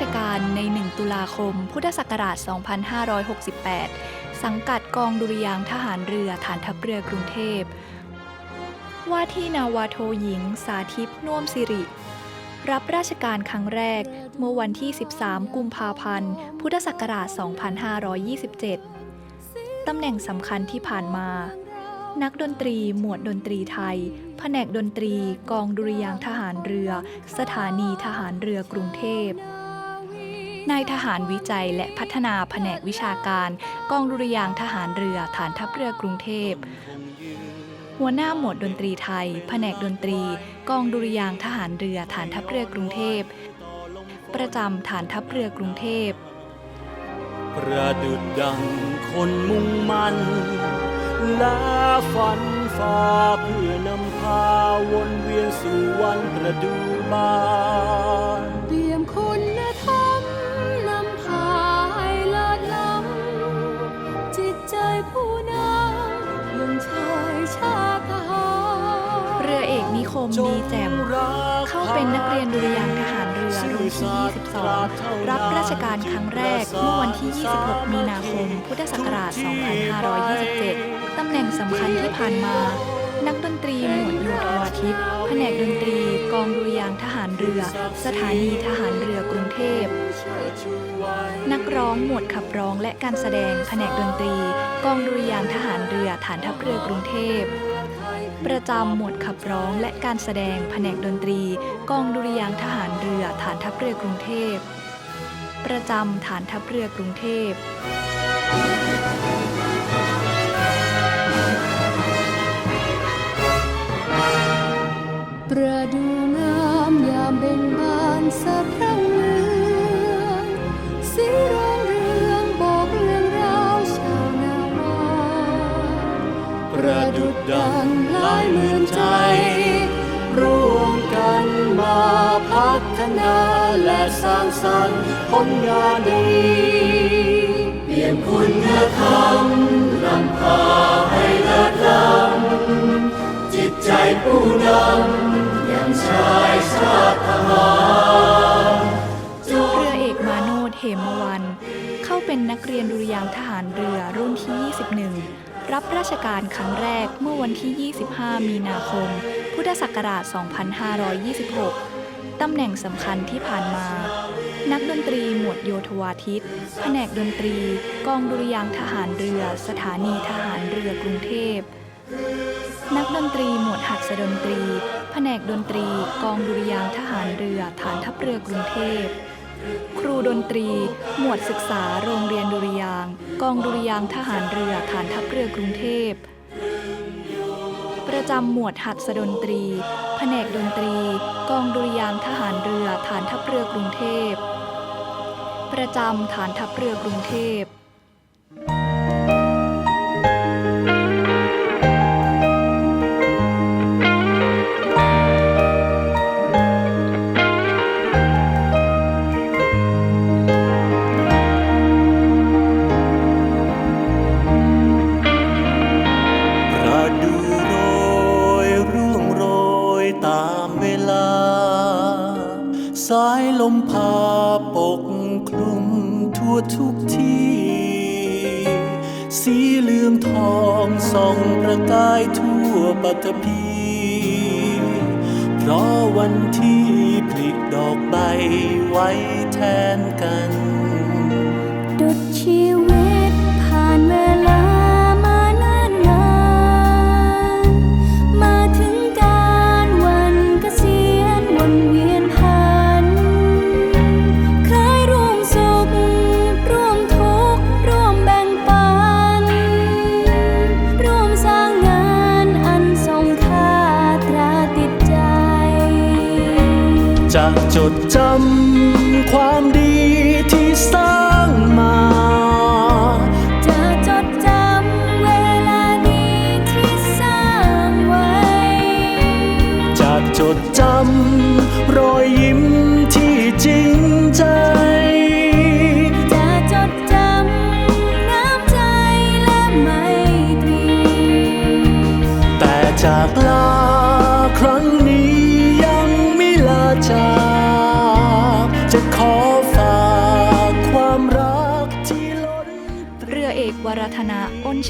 ชการใน 1 ตุลาคม พุทธศักราช 2568 สังกัดกองดุริยางทหารเรือฐานทัพเรือกรุงเทพ ว่าที่นาวาโทหญิง สาธิตน่วมสิริ รับราชการครั้งแรกเมื่อวันที่ 13 กุมภาพันธ์ พุทธศักราช 2527 ตำแหน่งสำคัญที่ผ่านมา นักดนตรีหมวดดนตรีไทยแผนกดนตรีกองดุริยางทหารเรือ สถานีทหารเรือกรุงเทพ นายทหารวิจัยและพัฒนาแผนกวิชาการ กองดุริยางทหารเรือฐานทัพเรือกรุงเทพ หัวหน้าหมวดดนตรีไทย แผนกดนตรี กองดุริยางทหารเรือฐานทัพเรือกรุงเทพ ประจำฐานทัพเรือกรุงเทพประดุดดังคนมุ่งมันละฝันฟ้าเพื่อนำพาวนเวียนสู่วันประดูบาน มดีแจ่มเข้าเป็นนักเรียนดุริยางทหารเรือรุ่นที่ 22 รับราชการครั้งแรกเมื่อวันที่ 26 มีนาคม พุทธศักราช 2527 ตำแหน่งสำคัญที่ผ่านมา นักดนตรีหมวดโยธวาทิตแผนกดนตรีกองดุริยางทหารเรือ สถานีทหารเรือกรุงเทพ นักร้องหมวดขับร้องและการแสดงแผนกดนตรี กองดุริยางทหารเรือฐานทัพเรือกรุงเทพ ประจำหมวดขับร้องและการแสดงแผนกดนตรี กองดุริยางทหารเรือฐานทัพเรือกรุงเทพ ประจำฐานทัพเรือกรุงเทพประดูงามยามเบ่งบานสะพ ดุดดังหลายหมื่นใจ ร่วมกันมาพัฒนาและสร้างสรรค์ผลงานดีเปลี่ยนคุณธรรมนำพาให้เลิศล้ำจิตใจผู้นำยังชายชาติทหารเรือเอกมาโนดเหมวัน เข้าเป็นนักเรียนดุริยางทหารเรือรุ่นที่ 21 รับราชการครั้งแรกเมื่อวันที่ 25 มีนาคม พุทธศักราช 2526 ตำแหน่งสำคัญที่ผ่านมา นักดนตรีหมวดโยธวาทิต แผนกดนตรี กองดุริยางทหารเรือ สถานีทหารเรือกรุงเทพ นักดนตรีหมวดหัดสดนตรี แผนกดนตรี กองดุริยางทหารเรือ ฐานทัพเรือกรุงเทพ ครูดนตรี หมวดศึกษาโรงเรียนดุริยาง กองดุริยางทหารเรือฐานทัพเรือกรุงเทพ ประจำหมวดหัดสดนตรี แผนกดนตรี กองดุริยางทหารเรือฐานทัพเรือกรุงเทพ ประจำฐานทัพเรือกรุงเทพ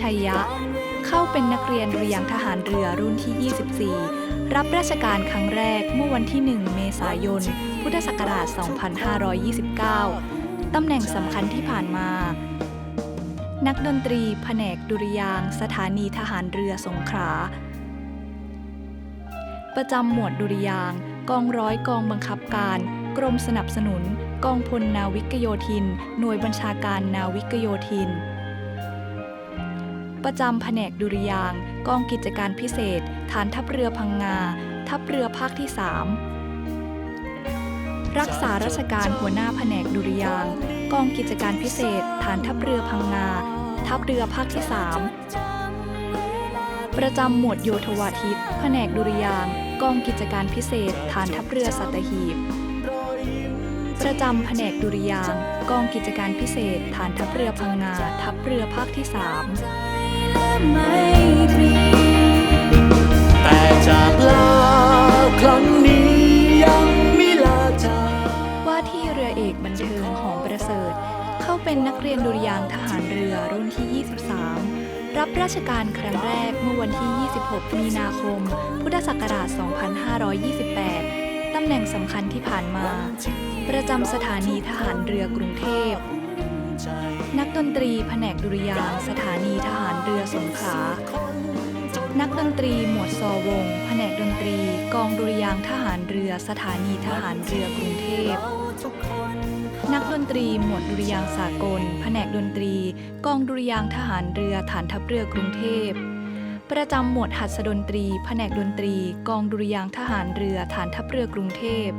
ชัยยะ เข้าเป็นนักเรียนดุริยงทหารเรือรุ่นที่ 24 รับราชการครั้งแรกเมื่อวันที่ 1 เมษายน พุทธศักราช 2529 ตำแหน่งสำคัญที่ผ่านมา นักดนตรีแผนกดุริยางสถานีทหารเรือสงขลาประจำหมวดดุริยางกองร้อยกองบังคับการ กรมสนับสนุน กองพลนาวิกโยธิน หน่วยบัญชาการนาวิกโยธิน ประจำแผนกดุริยางกองกิจการพิเศษ ฐานทัพเรือพังงา ทัพเรือภาคที่ 3 รักษาราชการหัวหน้าแผนกดุริยางกองกิจการพิเศษ ฐานทัพเรือพังงา ทัพเรือภาคที่ 3 ประจำหมวดโยธวาทิตแผนกดุริยางกองกิจการพิเศษ ฐานทัพเรือสัตหีบประจำแผนกดุริยางกองกิจการพิเศษ ฐานทัพเรือพังงา ทัพเรือภาคที่ 3 และไมตรี แต่จากลาครั้งนี้ยังไม่ลาจาก ว่าที่เรือเอกบันเทิงหอมประเสริฐ เข้าเป็นนักเรียนดุริยางค์ทหารเรือรุ่นที่ 23 รับราชการครั้งแรกเมื่อวันที่ 26 มีนาคม พุทธศักราช 2528 ตำแหน่งสำคัญที่ผ่านมา ประจำสถานีทหารเรือกรุงเทพ นักดนตรีแผนกดุริยางสถานีทหารเรือสงขลานักดนตรีหมวดซอวงแผนกดนตรี กองดุริยางทหารเรือสถานีทหารเรือกรุงเทพ นักดนตรีหมวดดุริยางสากล แผนกดนตรี กองดุริยางทหารเรือฐานทัพเรือกรุงเทพ ประจำหมวดหัสดนตรี แผนกดนตรี กองดุริยางทหารเรือฐานทัพเรือกรุงเทพ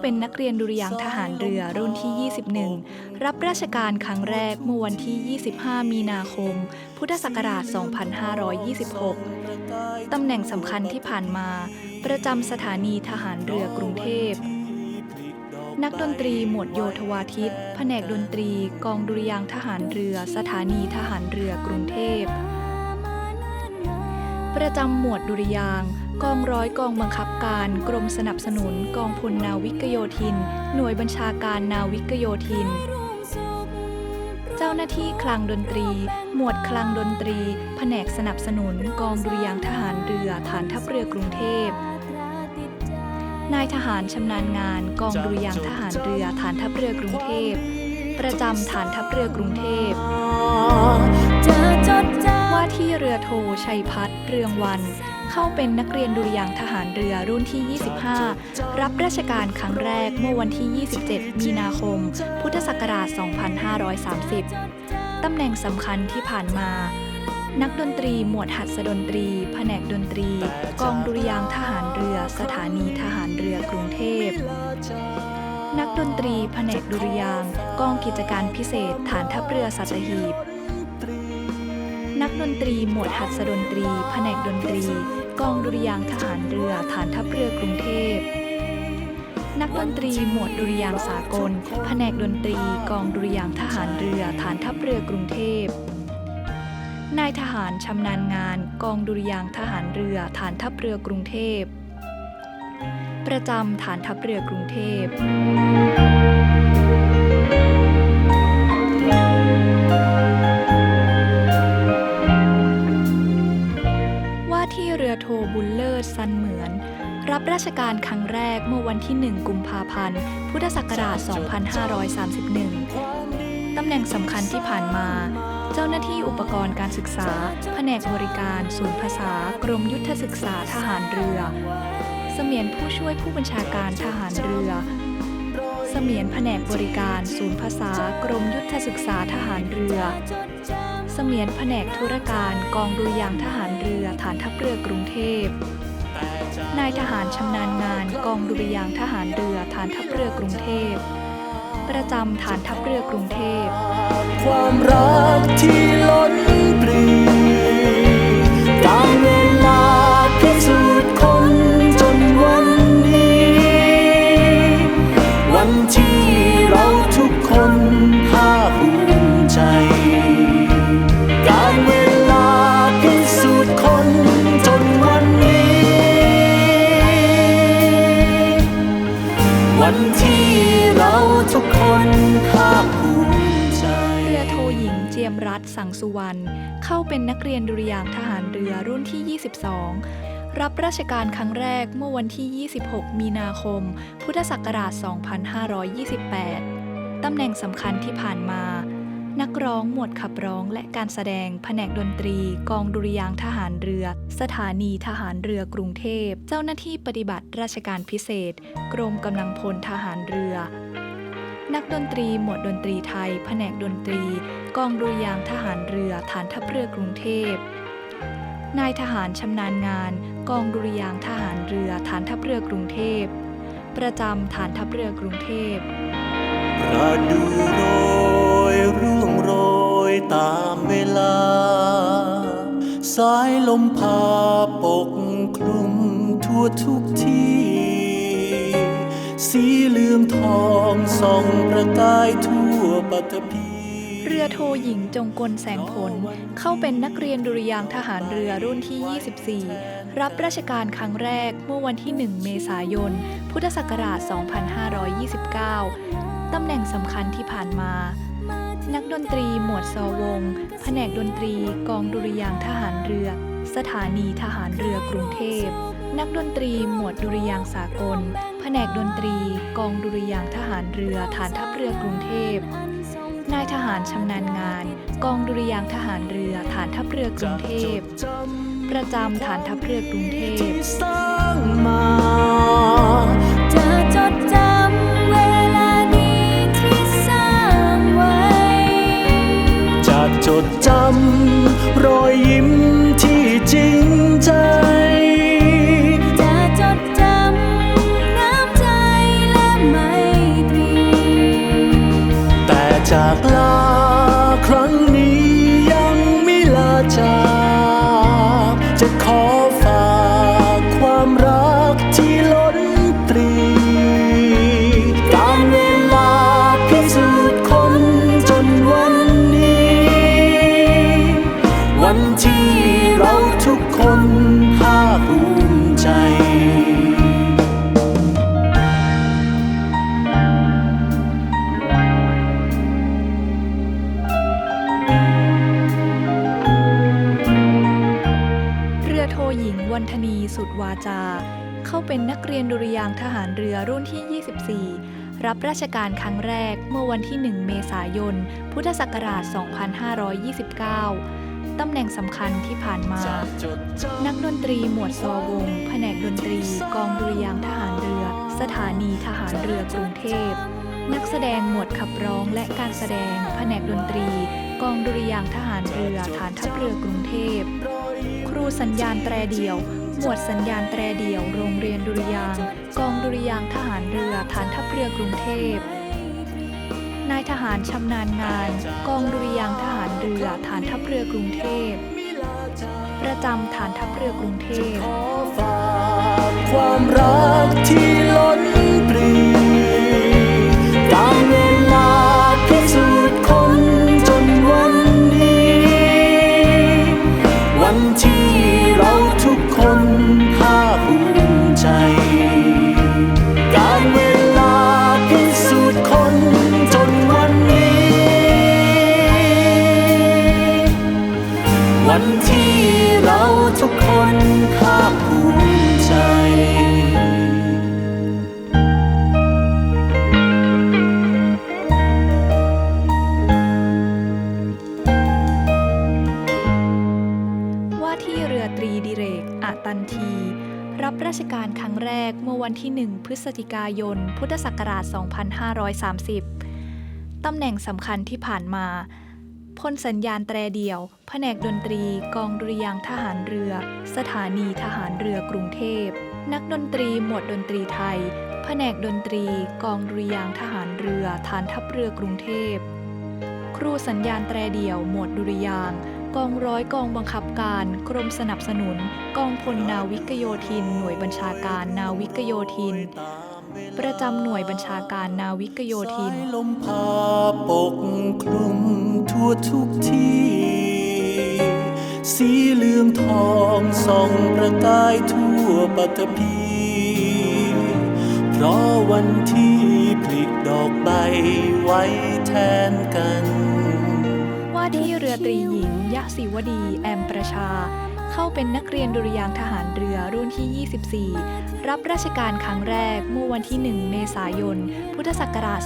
เป็นนักเรียนดุริยางทหารเรือรุ่นที่ 21 รับราชการครั้งแรกเมื่อวันที่ 25 มีนาคม พุทธศักราช 2526 ตำแหน่งสำคัญที่ผ่านมา ประจำสถานีทหารเรือกรุงเทพ นักดนตรีหมวดโยธวาทิต แผนกดนตรีกองดุริยางทหารเรือ สถานีทหารเรือกรุงเทพ ประจำหมวดดุริยาง กองร้อยกองบังคับการกรมสนับสนุนกองพลนาวิกโยธิน หน่วยบัญชาการนาวิกโยธิน เจ้าหน้าที่คลังดนตรี หมวดคลังดนตรี แผนกสนับสนุนกองดุริยางค์ทหารเรือฐานทัพเรือกรุงเทพนายทหารชำนาญงานกองดุริยางค์ทหารเรือฐานทัพเรือกรุงเทพ ประจำฐานทัพเรือกรุงเทพจะจดจว่าที่เรือโทชัยพัฒน์เรืองวัน เข้าเป็นนักเรียนดุริยางทหารเรือรุ่นที่ 25 รับราชการครั้งแรกเมื่อวันที่ 27 มีนาคม พุทธศักราช 2530 ตำแหน่งสำคัญที่ผ่านมา นักดนตรีหมวดหัสดนตรี แผนกดนตรี กองดุริยางทหารเรือ สถานีทหารเรือกรุงเทพนักดนตรีแผนกดุริยางกองกิจการพิเศษ ฐานทัพเรือสัตหีบ ดนตรี หมวดหัสดนตรี แผนกดนตรี กองดุริยางทหารเรือ ฐานทัพเรือกรุงเทพ นักดนตรี หมวดดุริยางสากล แผนกดนตรี กองดุริยางทหารเรือ ฐานทัพเรือกรุงเทพ นายทหารชำนาญงาน กองดุริยางทหารเรือ ฐานทัพเรือกรุงเทพ ประจำฐานทัพเรือกรุงเทพ การครั้งแรกเมื่อวันที่ 1 กุมภาพันธ์ พุทธศักราช 2531 ตำแหน่งสำคัญที่ผ่านมา เจ้าหน้าที่อุปกรณ์การศึกษา แผนกบริการ ศูนย์ภาษา กรมยุทธศึกษาทหารเรือ เสมียนผู้ช่วยผู้บัญชาการทหารเรือ เสมียนแผนกบริการ ศูนย์ภาษา กรมยุทธศึกษาทหารเรือ เสมียนแผนกธุรการกองดุริยางทหารเรือฐานทัพเรือกรุงเทพ นายทหารชำนาญงานกองดุริยางทหารเรือฐานทัพเรือกรุงเทพ ประจำฐานทัพเรือกรุงเทพ ความรักที่ล้นปรีตามเวลาพิสู สังสุวรรณเข้าเป็นนักเรียนดุริยางทหารเรือรุ่นที่ 22 รับราชการครั้งแรกเมื่อวันที่ 26 มีนาคม พุทธศักราช 2528 ตำแหน่งสำคัญที่ผ่านมา นักร้องหมวดขับร้องและการแสดงแผนกดนตรี กองดุริยางทหารเรือ สถานีทหารเรือกรุงเทพ เจ้าหน้าที่ปฏิบัติราชการพิเศษ กรมกำลังพลทหารเรือ นักดนตรีหมวดดนตรีไทย แผนกดนตรี กองดุริยางทหารเรือฐานทัพเรือกรุงเทพ นายทหารชำนาญงาน กองดุริยางทหารเรือฐานทัพเรือกรุงเทพ ประจำฐานทัพเรือกรุงเทพประดูโรยร่วงโรยตามเวลา สายลมพาปกคลุมทั่วทุกที่ สีเหลืองทองส่องประกายทั่วปัตภีเรือโทหญิงจงกลแสงผล เข้าเป็นนักเรียนดุริยางทหารเรือรุ่นที่ 24 รับราชการครั้งแรกเมื่อวันที่ 1 เมษายน พุทธศักราช 2529 ตำแหน่งสำคัญที่ผ่านมา นักดนตรีหมวดซอวง แผนกดนตรีกองดุริยางทหารเรือ สถานีทหารเรือกรุงเทพ นักดนตรีหมวดดุริยางสากล แผนกดนตรี กองดุริยางทหารเรือฐานทัพเรือกรุงเทพ นายทหารชำนาญงาน กองดุริยางทหารเรือฐานทัพเรือกรุงเทพ ประจำฐานทัพเรือกรุงเทพ กคนภาคภูมิใจเรือโทหญิงวันธนีสุดวาจา เข้าเป็นนักเรียนดุริยางทหารเรือรุ่นที่ 24 รับราชการครั้งแรกเมื่อวันที่ 1 เมษายน พุทธศักราช 2529 ตำแหน่งสำคัญที่ผ่านมา นักดนตรีหมวดซอวง แผนกดนตรี กองดุริยางทหารเรือ สถานีทหารเรือกรุงเทพ นักแสดงหมวดขับร้องและการแสดง แผนกดนตรี กองดุริยางทหารเรือฐานทัพเรือกรุงเทพ ครูสัญญาณแตรเดี่ยว หมวดสัญญาณแตรเดี่ยว โรงเรียนดุริยาง กองดุริยางทหารเรือฐานทัพเรือกรุงเทพ นายทหารชำนาญงาน กองดุริยางทหารเรือฐานทัพเรือกรุงเทพ ประจำฐานทัพเรือกรุงเทพความรักที่ล้นปรี ที่เรือตรีดิเรกอะตันที รับราชการครั้งแรกเมื่อวันที่ 1 พฤศจิกายน พุทธศักราช 2530 ตำแหน่งสำคัญที่ผ่านมาพ่นสัญญาณแตรเดี่ยว แผนกดนตรีกองดุริยางทหารเรือ สถานีทหารเรือกรุงเทพ นักดนตรีหมวดดนตรีไทย แผนกดนตรีกองดุริยางทหารเรือฐานทัพเรือกรุงเทพ ครูสัญญาณแตรเดี่ยวหมวดดุริยาง กองร้อยกองบังคับการกรมสนับสนุน กองพลนาวิกโยธิน หน่วยบัญชาการนาวิกโยธิน ประจำหน่วยบัญชาการนาวิกโยธินสายลมพาปกคลุมทั่วทุกที่ สีเหลืองทองส่องประกายทั่วปัตภีเพราะวันที่ผลิดอกใบไว้แทนกัน ว่าที่เรือตรีหญิงยะ ศิวดี แอมประชา เข้าเป็นนักเรียนดุริยางทหารเรือรุ่นที่ 24 รับราชการครั้งแรกเมื่อวันที่ 1 เมษายน พุทธศักราช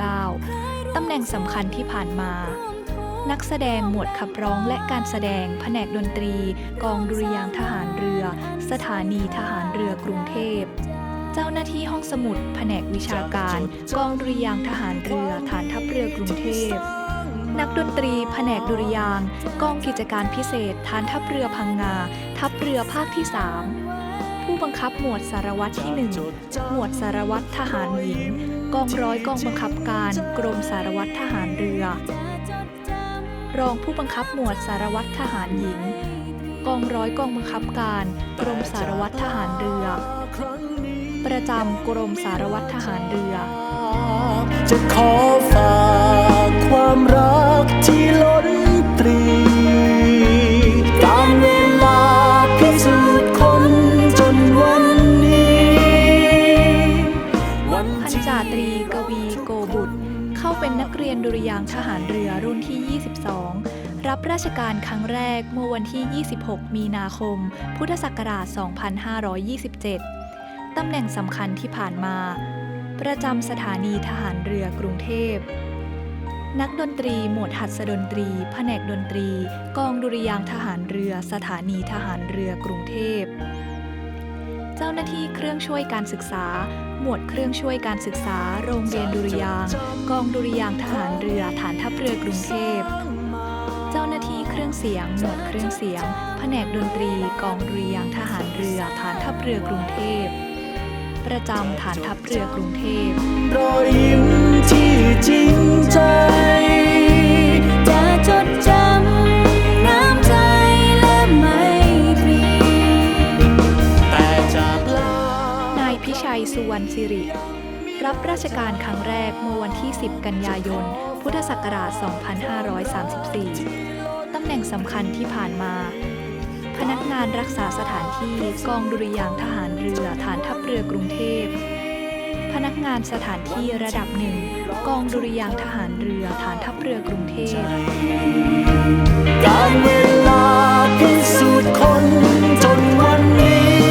2529 ตำแหน่งสำคัญที่ผ่านมา นักแสดงหมวดขับร้องและการแสดงแผนกดนตรี กองดุริยางทหารเรือ สถานีทหารเรือกรุงเทพเจ้าหน้าที่ห้องสมุด แผนกวิชาการ กองดุริยางทหารเรือ ฐานทัพเรือกรุงเทพ นักดนตรี แผนกดุริยางกองกิจการพิเศษ ฐานทัพเรือพังงา ทัพเรือภาคที่ 3 ผู้บังคับหมวดสารวัตรที่ 1 หมวดสารวัตรทหารหญิง กองร้อยกองบังคับการ กรมสารวัตรทหารเรือ รองผู้บังคับหมวดสารวัตรทหารหญิง กองร้อยกองบังคับการ กรมสารวัตรทหารเรือ ประจำกรมสารวัตรทหารเรือจะขอฝาก ความรักที่ล้นตรี การเวลาพิสูจน์คนจนวันนี้ วันพันจ่าตรีกวีโกบุตร เข้าเป็นนักเรียนดุริยางทหารเรือรุ่นที่ 22 รับราชการครั้งแรกเมื่อวันที่ 26 มีนาคม พุทธศักราช 2527 ตำแหน่งสำคัญที่ผ่านมา ประจำสถานีทหารเรือกรุงเทพ นักดนตรี หมวดหัดสดนตรี แผนกดนตรี กองดุริยางทหารเรือ สถานีทหารเรือกรุงเทพ เจ้าหน้าที่เครื่องช่วยการศึกษา หมวดเครื่องช่วยการศึกษา โรงเรียนดุริยาง กองดุริยางทหารเรือ ฐานทัพเรือกรุงเทพ เจ้าหน้าที่เครื่องเสียง หมวดเครื่องเสียง แผนกดนตรี กองดุริยางทหารเรือ ฐานทัพเรือกรุงเทพ ประจำฐานทัพเรือกรุงเทพรอยยิ้มที่จริงใจ จะจดจำน้ำใจและไมตรีแต่จากลานายพิชัยสุวรรณสิริ รับราชการครั้งแรกเมื่อวันที่ 10 กันยายน พุทธศักราช 2534 ตำแหน่งสำคัญที่ผ่านมา พนักงานรักษาสถานที่กองดุริยางทหารเรือฐานทัพเรือกรุงเทพ พนักงานสถานที่ระดับหนึ่งกองดุริยางทหารเรือฐานทัพเรือกรุงเทพ การเวลาพิสูจน์คนจนวันนี้